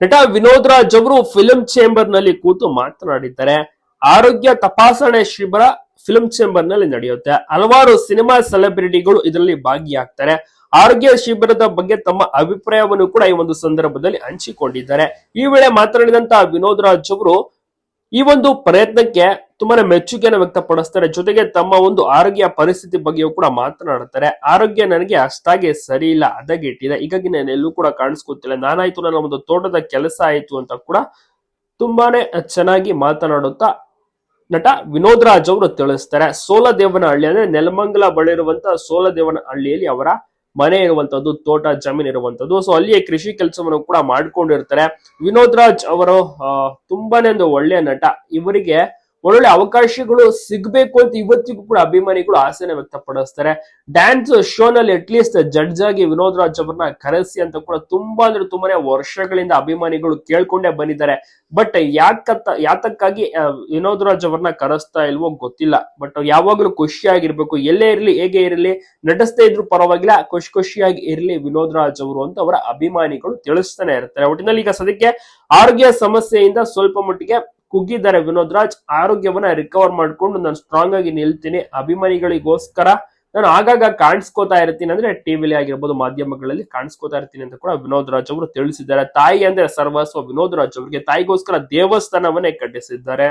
ನಟ ವಿನೋದ್ ರಾಜ್ ಅವರು ಫಿಲಂ ಚೇಂಬರ್ನಲ್ಲಿ ಕೂತು ಮಾತನಾಡಿದ್ದಾರೆ. ಆರೋಗ್ಯ ತಪಾಸಣೆ ಶಿಬಿರ ಫಿಲಂ ಚೇಂಬರ್ನಲ್ಲಿ ನಡೆಯುತ್ತೆ. ಹಲವಾರು ಸಿನಿಮಾ ಸೆಲೆಬ್ರಿಟಿಗಳು ಇದರಲ್ಲಿ ಭಾಗಿಯಾಗ್ತಾರೆ. ಆರೋಗ್ಯ ಶಿಬಿರದ ಬಗ್ಗೆ ತಮ್ಮ ಅಭಿಪ್ರಾಯವನ್ನು ಕೂಡ ಈ ಒಂದು ಸಂದರ್ಭದಲ್ಲಿ ಹಂಚಿಕೊಂಡಿದ್ದಾರೆ. ಈ ವೇಳೆ ಮಾತನಾಡಿದಂತಹ ವಿನೋದ್ ರಾಜ್ ಅವರು ಈ ಒಂದು ಪ್ರಯತ್ನಕ್ಕೆ ತುಂಬಾನೇ ಮೆಚ್ಚುಗೆಯನ್ನು ವ್ಯಕ್ತಪಡಿಸ್ತಾರೆ. ಜೊತೆಗೆ ತಮ್ಮ ಒಂದು ಆರೋಗ್ಯ ಪರಿಸ್ಥಿತಿ ಬಗ್ಗೆಯೂ ಕೂಡ ಮಾತನಾಡುತ್ತಾರೆ ಆರೋಗ್ಯ ನನಗೆ ಅಷ್ಟಾಗಿ ಸರಿ ಇಲ್ಲ, ಹದಗೆಟ್ಟಿದೆ. ಹೀಗಾಗಿ ನಾನು ಎಲ್ಲೂ ಕೂಡ ಕಾಣಿಸ್ಕೊತಿಲ್ಲ. ನಾನಾಯ್ತು, ನನ್ನ ಒಂದು ತೋಟದ ಕೆಲಸ ಆಯ್ತು ಅಂತ ಕೂಡ ತುಂಬಾನೇ ಚೆನ್ನಾಗಿ ಮಾತನಾಡುತ್ತಾ ನಟ ವಿನೋದ್ ರಾಜ್ ಅವರು ತಿಳಿಸ್ತಾರೆ. ಸೋಲದೇವನಹಳ್ಳಿ ಅಂದ್ರೆ ನೆಲಮಂಗಲ ಬಳಿ ಇರುವಂತಹ ಸೋಲದೇವನಹಳ್ಳಿಯಲ್ಲಿ ಅವರ ಮನೆ ಇರುವಂತದ್ದು, ತೋಟ, ಜಮೀನ್ ಇರುವಂತದ್ದು. ಸೊ ಅಲ್ಲಿಯೇ ಕೃಷಿ ಕೆಲಸವನ್ನು ಕೂಡ ಮಾಡ್ಕೊಂಡಿರ್ತಾರೆ. ವಿನೋದ್ ರಾಜ್ ಅವರು ತುಂಬಾನೇ ಒಂದು ಒಳ್ಳೆಯ ನಟ. ಇವರಿಗೆ ಒಳ್ಳೊಳ್ಳೆ ಅವಕಾಶಗಳು ಸಿಗ್ಬೇಕು ಅಂತ ಇವತ್ತಿಗೂ ಕೂಡ ಅಭಿಮಾನಿಗಳು ಆಸೆನ ವ್ಯಕ್ತಪಡಿಸ್ತಾರೆ. ಡ್ಯಾನ್ಸ್ ಶೋನಲ್ಲಿ ಅಟ್ಲೀಸ್ಟ್ ಜಡ್ಜ್ ಆಗಿ ವಿನೋದ್ ರಾಜ್ ಅವರನ್ನ ಕರೆಸಿ ಅಂತ ಕೂಡ ತುಂಬಾ ಅಂದ್ರೆ ತುಂಬಾನೇ ವರ್ಷಗಳಿಂದ ಅಭಿಮಾನಿಗಳು ಕೇಳ್ಕೊಂಡೇ ಬಂದಿದ್ದಾರೆ. ಬಟ್ ಯಾಕತ್ತ, ಯಾತಕ್ಕಾಗಿ ವಿನೋದ್ ರಾಜ್ ಅವರನ್ನ ಕರೆಸ್ತಾ ಇಲ್ವೋ ಗೊತ್ತಿಲ್ಲ. ಬಟ್ ಯಾವಾಗ್ಲೂ ಖುಷಿಯಾಗಿರ್ಬೇಕು ಎಲ್ಲೇ ಇರಲಿ, ಹೇಗೆ ಇರಲಿ, ನಟಿಸ್ತಾ ಇದ್ರು ಪರವಾಗಿಲ್ಲ, ಖುಷಿ ಖುಷಿಯಾಗಿ ಇರಲಿ ವಿನೋದ್ ರಾಜ್ ಅವರು ಅಂತ ಅವರ ಅಭಿಮಾನಿಗಳು ತಿಳಿಸ್ತಾನೆ ಇರ್ತಾರೆ. ಒಟ್ಟಿನಲ್ಲಿ ಈಗ ಸದ್ಯಕ್ಕೆ ಆರೋಗ್ಯ ಸಮಸ್ಯೆಯಿಂದ ಸ್ವಲ್ಪ ಮಟ್ಟಿಗೆ ಕುಗ್ಗಿದ್ದಾರೆ. ವಿನೋದ್ ರಾಜ್ ಆರೋಗ್ಯವನ್ನ ರಿಕವರ್ ಮಾಡ್ಕೊಂಡು ನಾನು ಸ್ಟ್ರಾಂಗ್ ಆಗಿ ನಿಲ್ತೀನಿ. ಅಭಿಮಾನಿಗಳಿಗೋಸ್ಕರ ನಾನು ಆಗಾಗ ಕಾಣಿಸ್ಕೋತಾ ಇರ್ತೀನಿ ಅಂದ್ರೆ ಟಿವಿಲಿ ಆಗಿರ್ಬೋದು, ಮಾಧ್ಯಮಗಳಲ್ಲಿ ಕಾಣಿಸ್ಕೋತಾ ಇರ್ತೀನಿ ಅಂತ ಕೂಡ ವಿನೋದ್ ರಾಜ್ ಅವರು ತಿಳಿಸಿದ್ದಾರೆ. ತಾಯಿ ಅಂದ್ರೆ ಸರ್ವಸ್ವ. ವಿನೋದ್ ರಾಜ್ ಅವರಿಗೆ ತಾಯಿಗೋಸ್ಕರ ದೇವಸ್ಥಾನವನ್ನೇ ಕಟ್ಟಿಸಿದ್ದಾರೆ.